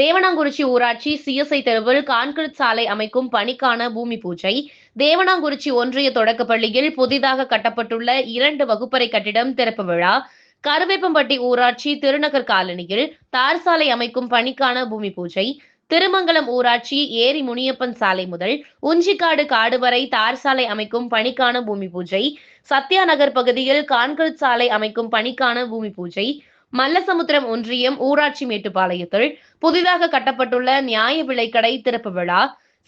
தேவனாங்குறிச்சி ஊராட்சி சிஎஸ்ஐ தெருவில் கான்கிரீட் சாலை அமைக்கும் பணிக்கான பூமி பூஜை. தேவனாங்குறிச்சி ஒன்றிய தொடக்கப்பள்ளியில் புதிதாக கட்டப்பட்டுள்ள இரண்டு வகுப்பறை கட்டிடம் திறப்பு விழா. கருவேப்பம்பட்டி ஊராட்சி திருநகர் காலனியில் தார் சாலை அமைக்கும் பணிக்கான பூமி பூஜை. திருமங்கலம் ஊராட்சி ஏரி முனியப்பன் சாலை முதல் உஞ்சிக்காடு காடு வரை தார் சாலை அமைக்கும் பணிக்கான பூமி பூஜை. சத்யா நகர் பகுதியில் கான்கிரீட் சாலை அமைக்கும் பணிக்கான பூமி பூஜை. மல்லசமுத்திரம் ஒன்றியம் ஊராட்சி மேட்டுப்பாளையத்தில் புதிதாக கட்டப்பட்டுள்ள நியாய விலைக்கடை திறப்பு விழா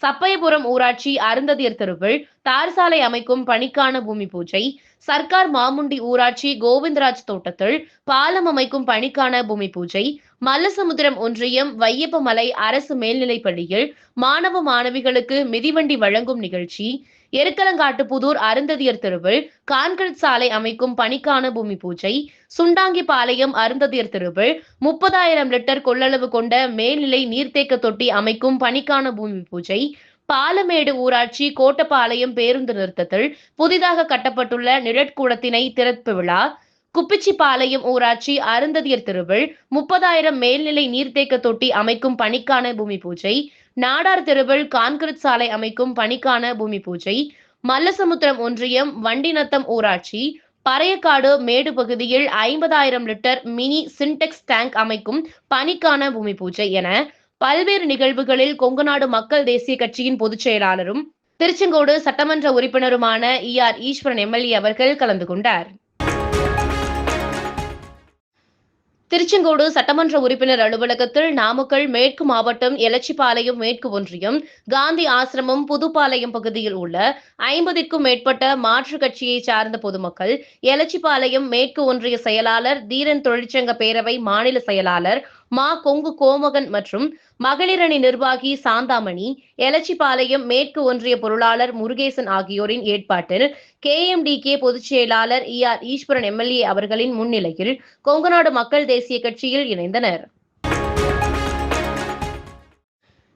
சப்பையபுரம் ஊராட்சி அருந்ததியர் தெருவில் தார் சாலை அமைக்கும் பணிக்கான பூமி பூஜை சர்க்கார் மாமுண்டி ஊராட்சி கோவிந்தராஜ் தோட்டத்தில் பாலம் அமைக்கும் பணிக்கான பூமி பூஜை மல்லசமுத்திரம் ஒன்றியம் வையப்பமலை அரசு மேல்நிலைப் பள்ளியில் மாணவ மாணவிகளுக்கு மிதிவண்டி வழங்கும் நிகழ்ச்சி எருக்கலங்காட்டு புதூர் அருந்ததியர் தெருவில் கான்கிரீட் சாலை அமைக்கும் பணிக்கான பூமி பூஜை சுண்டாங்கிபாளையம் அருந்ததியர் தெருவில் முப்பதாயிரம் லிட்டர் கொள்ளளவு கொண்ட மேல்நிலை நீர்த்தேக்க தொட்டி அமைக்கும் பணிக்கான பூமி பூஜை. பாலமேடு ஊராட்சி கோட்டப்பாளையம் பேருந்து நிறுத்தத்தில் புதிதாக கட்டப்பட்டுள்ள நிழற்கூடத்தினை திறப்பு விழா. குப்பிச்சிப்பாளையம் ஊராட்சி அருந்ததியர் தெருவில் முப்பதாயிரம் மேல்நிலை நீர்த்தேக்க தொட்டி அமைக்கும் பணிக்கான பூமி பூஜை. நாடார் தெருவில் கான்கிரீட் சாலை அமைக்கும் பணிக்கான பூமி பூஜை. மல்லசமுத்திரம் ஒன்றியம் வண்டிநத்தம் ஊராட்சி. பறையக்காடு மேடு பகுதியில் ஐம்பதாயிரம் லிட்டர் மினி சின்டெக்ஸ் டேங்க் அமைக்கும் பணிக்கான பூமி பூஜை என பல்வேறு நிகழ்வுகளில் கொங்குநாடு மக்கள் தேசிய கட்சியின் பொதுச் செயலாளரும் திருச்செங்கோடு சட்டமன்ற உறுப்பினருமான இ ஆர் ஈஸ்வரன் எம்எல்ஏ அவர்கள் கலந்து கொண்டார். திருச்செங்கோடு சட்டமன்ற உறுப்பினர் அலுவலகத்தில் நாமக்கல் மேற்கு மாவட்டம் எலச்சிபாளையம் மேற்கு ஒன்றியம் காந்தி ஆசிரமம் புதுப்பாளையம் பகுதியில் உள்ள ஐம்பதிற்கும் மேற்பட்ட மாற்றுக் கட்சியை சார்ந்த பொதுமக்கள் எலச்சிபாளையம் மேற்கு ஒன்றிய செயலாளர் தீரன் தொழிற்சங்க பேரவை மாநில செயலாளர் மா கொங்கு கோமகன் மற்றும் மகளிரணி நிர்வாகி சாந்தாமணி எலச்சிபாளையம் மேற்கு ஒன்றிய பொருளாளர் முருகேசன் ஆகியோரின் ஏற்பாட்டில் கேஎம்டிகே பொதுச் செயலாளர் இ ஆர் ஈஸ்வரன் எம்எல்ஏ அவர்களின் முன்னிலையில் கொங்குநாடு மக்கள் தேசிய கட்சியில் இணைந்தனர்.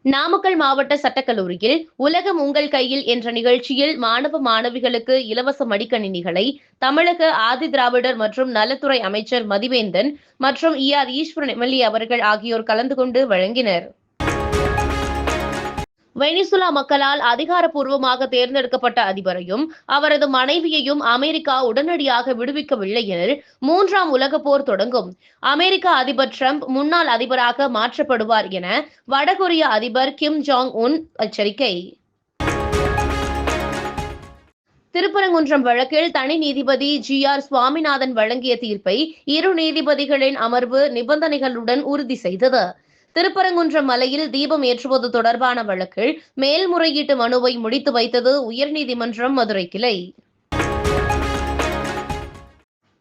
நாமக்கல் மாவட்ட சட்டக்கல்லூரியில் உலகம் உங்கள் கையில் என்ற நிகழ்ச்சியில் மாணவ மாணவிகளுக்கு இலவச மடிக்கணினிகளை தமிழக ஆதி திராவிடர் மற்றும் நலத்துறை அமைச்சர் மதிவேந்தன் மற்றும் இ ஆர் ஈஸ்வரன் எம்எல்ஏ அவர்கள் ஆகியோர் கலந்து கொண்டு வழங்கினர். வெனிசுலா மக்களால் அதிகாரப்பூர்வமாக தேர்ந்தெடுக்கப்பட்ட அதிபரையும் அவரது மனைவியையும் அமெரிக்கா உடனடியாக விடுவிக்கவில்லை எனில் மூன்றாம் உலகப் போர் தொடங்கும். அமெரிக்க அதிபர் டிரம்ப் முன்னாள் அதிபராக மாற்றப்படுவார் என வடகொரிய அதிபர் கிம் ஜாங் உன் எச்சரிக்கை. திருப்பரங்குன்றம் வழக்கில் தனி நீதிபதி ஜி ஆர் சுவாமிநாதன் வழங்கிய தீர்ப்பை இரு நீதிபதிகளின் அமர்வு நிபந்தனைகளுடன் உறுதி செய்தது. திருப்பரங்குன்றம் மலையில் தீபம் ஏற்றுவது தொடர்பான வழக்கில் மேல்முறையீட்டு மனுவை முடித்து வைத்தது உயர்நீதிமன்றம் மதுரை கிளை.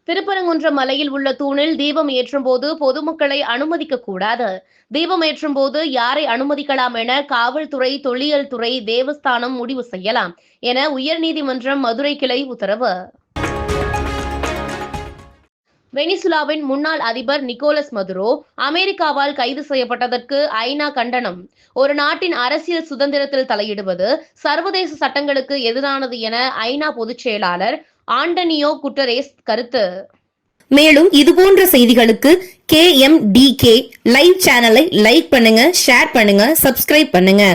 திருப்பரங்குன்றம் மலையில் உள்ள தூணில் தீபம் ஏற்றும் போது பொதுமக்களை அனுமதிக்க கூடாது தீபம் ஏற்றும் போது யாரை அனுமதிக்கலாம் என காவல்துறை தொல்லியல் துறை தேவஸ்தானம் முடிவு செய்யலாம் என உயர்நீதிமன்றம் மதுரை கிளை உத்தரவு. வெனிசுலாவின் முன்னாள் அதிபர் நிக்கோலஸ் மதுரோ அமெரிக்காவால் கைது செய்யப்பட்டதற்கு ஐநா கண்டனம். ஒரு நாட்டின் அரசியல் சுதந்திரத்தில் தலையிடுவது சர்வதேச சட்டங்களுக்கு எதிரானது என ஐநா பொதுச் செயலாளர் ஆண்டனியோ குட்டரேஸ் கருத்து. மேலும் இதுபோன்ற செய்திகளுக்கு K M D K live சேனலை லைக் பண்ணுங்க ஷேர் பண்ணுங்க சப்ஸ்கிரைப் பண்ணுங்க.